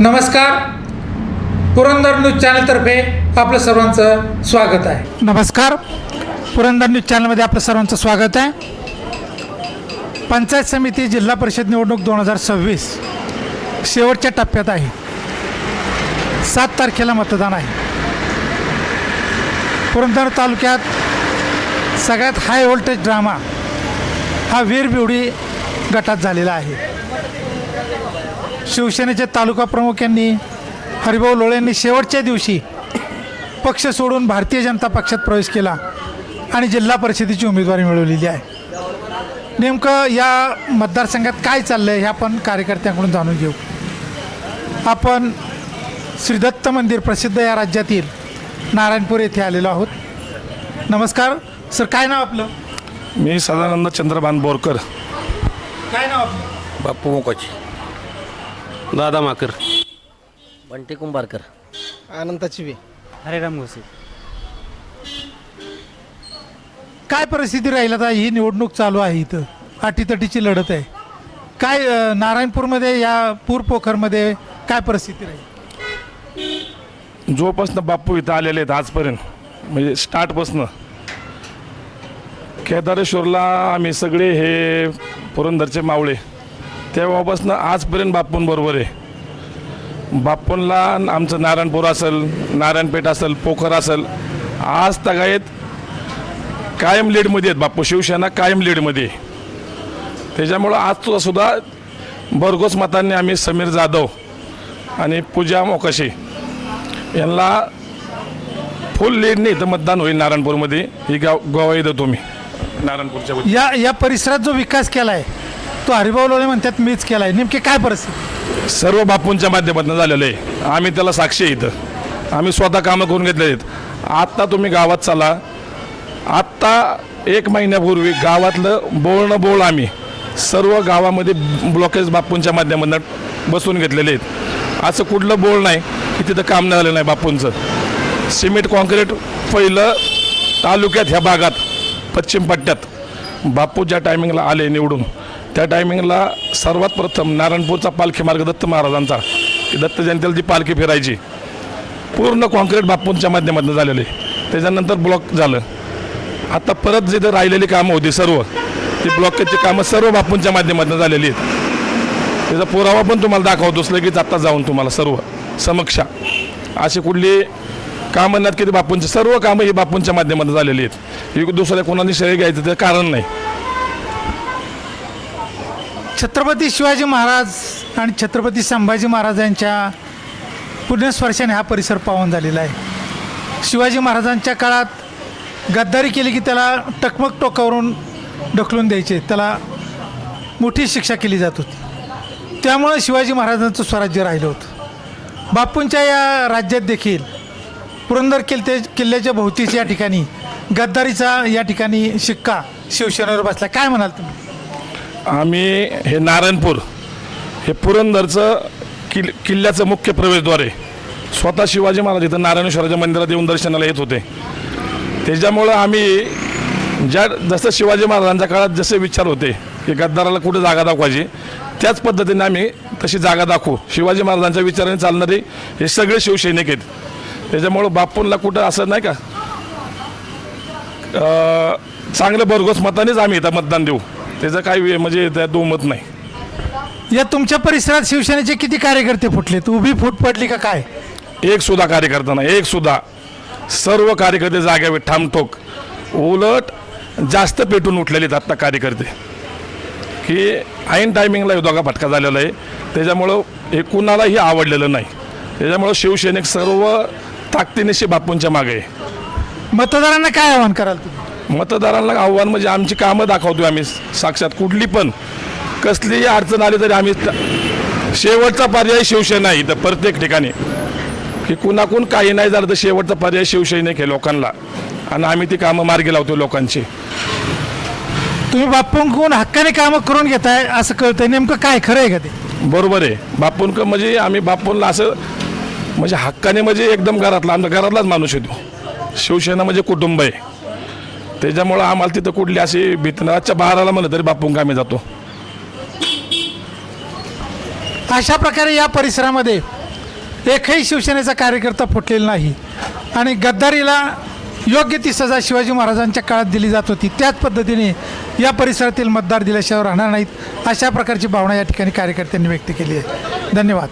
नमस्कार. पुरंदर न्यूज चॅनलतर्फे आपलं सर्वांचं स्वागत आहे. नमस्कार. पुरंदर न्यूज चॅनलमध्ये आपलं सर्वांचं स्वागत आहे. पंचायत समिती जिल्हा परिषद निवडणूक दोन हजार सव्वीस शेवटच्या टप्प्यात आहे. सात तारखेला मतदान आहे. पुरंदर तालुक्यात सगळ्यात हाय व्होल्टेज ड्रामा हा वीरबिवडी गटात झालेला आहे. शिवसेनेचे तालुका प्रमुख यांनी हरिभाऊ लोळे यांनी शेवटच्या दिवशी पक्ष सोडून भारतीय जनता पक्षात प्रवेश केला आणि जिल्हा परिषदेची उमेदवारी मिळवलेली आहे. नेमकं या मतदारसंघात काय चाललं आहे हे आपण कार्यकर्त्यांकडून जाणून घेऊ. आपण श्री दत्त मंदिर प्रसिद्ध या राज्यातील नारायणपूर येथे आलेलो आहोत. नमस्कार. सर काय नाव आपलं? मी सदानंद चंद्रभान बोरकर. काय नाव आपलं? बाप्पू मोकाची. दादा माकर. बंटी कुंभारकर. अनंताची बी हरेराम घोसे काय परिस्थिती राहील आता? ही निवडणूक चालू आहे इथं. अटीतटीची लढत आहे. काय अं, नारायणपूरमध्ये या पूर पोखरमध्ये काय परिस्थिती राहील? जोपासनं बाप्पू इथं आलेले आहेत आजपर्यंत. म्हणजे स्टार्टपासनं केदारेश्वरला आम्ही सगळे हे पुरंदरचे मावळे. तेव्हापासनं आजपर्यंत बाप्पूंबरोबर आहे. बाप्पूंला आमचं नारायणपूर असेल नारायणपेठ असेल पोखर असेल आज तगायत कायम लीडमध्ये आहेत बाप्पू. शिवसेना कायम लीडमध्ये त्याच्यामुळं आज सुद्धा भरघोस मतांनी आम्ही समीर जाधव आणि पूजा मोकाशी यांना फुल लीडने इथं मतदान होईल नारायणपूरमध्ये. ही गाव गोवाई देतो मी. नारायणपूरच्या. या या परिसरात जो विकास केला आहे तो हरिभाऊ लोळे म्हणतात मीच केला आहे नेमके काय परिस्थिती? सर्व बापूंच्या माध्यमातून झालेलं आहे. आम्ही त्याला साक्षी आहे इथं. आम्ही स्वतः कामं करून घेतले आहेत. आत्ता तुम्ही गावात चला. आत्ता एक महिन्यापूर्वी गावातलं बोळणं बोळ आम्ही. सर्व गावामध्ये ब्लॉकेज बापूंच्या माध्यमातून बसून घेतलेले आहेत. असं कुठलं बोळ नाही की तिथं काम नाही झालं नाही बापूंचं. सिमेंट कॉन्क्रीट पहिलं तालुक्यात ह्या भागात पश्चिम पट्ट्यात. बापू ज्या टायमिंगला आले निवडून त्या टायमिंगला सर्वात प्रथम नारायणपूरचा पालखी मार्ग दत्त महाराजांचा. दत्त जयंतीला जी पालखी फिरायची पूर्ण कॉन्क्रीट बापूंच्या माध्यमातून झालेली. त्याच्यानंतर ब्लॉक झालं. आता परत जिथं राहिलेली कामं होती सर्व ती ब्लॉकेजची कामं सर्व बापूंच्या माध्यमातून झालेली आहेत. त्याचा पुरावा पण तुम्हाला दाखवतोच लगेच आत्ता जाऊन तुम्हाला सर्व समक्षा. अशी कुठली कामं नात की ती बापूंची सर्व कामं ही बापूंच्या माध्यमातून झालेली आहेत. ही दुसऱ्या कोणाने श्रेय घ्यायचं ते कारण नाही. छत्रपती शिवाजी महाराज आणि छत्रपती संभाजी महाराजांच्या पुण्यस्पर्शाने हा परिसर पावन झालेला आहे. शिवाजी महाराजांच्या काळात गद्दारी केली की त्याला टकमक टोकावरून ढकलून द्यायचे. त्याला मोठी शिक्षा केली जात होती. त्यामुळं शिवाजी महाराजांचं स्वराज्य राहिलं होतं. बापूंच्या या राज्यात देखील पुरंदर किल्ले किल्ल्याच्या भोवतीच या ठिकाणी गद्दारीचा या ठिकाणी शिक्का शिवसेनेवर बसला. काय म्हणाल तुम्ही? आम्ही हे नारायणपूर हे पुरंदरचं किल किल्ल्याचं मुख्य प्रवेशद्वार आहे. स्वतः शिवाजी महाराज इथं नारायणेश्वराच्या मंदिरात येऊन दर्शनाला येत होते. त्याच्यामुळं आम्ही ज्या जसं शिवाजी महाराजांच्या काळात जसे विचार होते की गद्दाराला कुठे जागा दाखवायची त्याच पद्धतीने आम्ही तशी जागा दाखवू. शिवाजी महाराजांच्या विचाराने चालणारे हे सगळे शिवसैनिक आहेत. त्याच्यामुळं बापूंना कुठं असं नाही का चांगलं भरघोस मतानेच आम्ही इथं मतदान देऊ. त्याचं काही म्हणजे त्या दुमत नाही. या तुमच्या परिसरात शिवसेनेचे किती कार्यकर्ते फुटलेत उभी फूट पडली का काय? एक सुद्धा कार्यकर्ता नाही एक सुद्धा. सर्व कार्यकर्ते जाग्यावर ठामठोक. उलट जास्त पेटून उठलेले आहेत आत्ता कार्यकर्ते. की ऐन टायमिंगला दोघा फटका झालेला आहे. त्याच्यामुळं हे कुणालाही आवडलेलं नाही. त्याच्यामुळं शिवसैनिक सर्व ताकदीनिशी बापूंच्या मागे आहे. मतदारांना काय आवाहन कराल तुम्ही? मतदारांना आव्हान म्हणजे आमची कामं दाखवतोय आम्ही साक्षात कुठली पण. कसलीही अडचण आली तरी आम्ही शेवटचा पर्याय शिवसेना इथं प्रत्येक ठिकाणी. की कुणाकून काही नाही झालं तर शेवटचा पर्याय शिवसैनिक आहे लोकांना. आणि आम्ही ती कामं मार्गी लावतो लोकांची. तुम्ही बापूंकडून हक्काने कामं करून घेताय असं कळतंय. नेमकं काय खरं आहे का ते? बरोबर आहे. बापूंक म्हणजे आम्ही बापूंना असं म्हणजे हक्काने म्हणजे एकदम घरातला आमच्या घरातलाच माणूस येतो शिवसेना म्हणजे कुटुंब आहे. त्याच्यामुळं आम्हाला तिथं कुठली अशी भीतनाच्या नाही. बाराला म्हणलं तरी बापूंक आम्ही जातो. अशा प्रकारे या परिसरामध्ये एकही शिवसेनेचा कार्यकर्ता फुटलेला नाही. आणि गद्दारीला योग्य ती सजा शिवाजी महाराजांच्या काळात दिली जात होती. त्याच पद्धतीने या परिसरातील मतदार दिल्याशिवाय राहणार नाहीत. अशा प्रकारची भावना या ठिकाणी कार्यकर्त्यांनी व्यक्त केली आहे. धन्यवाद.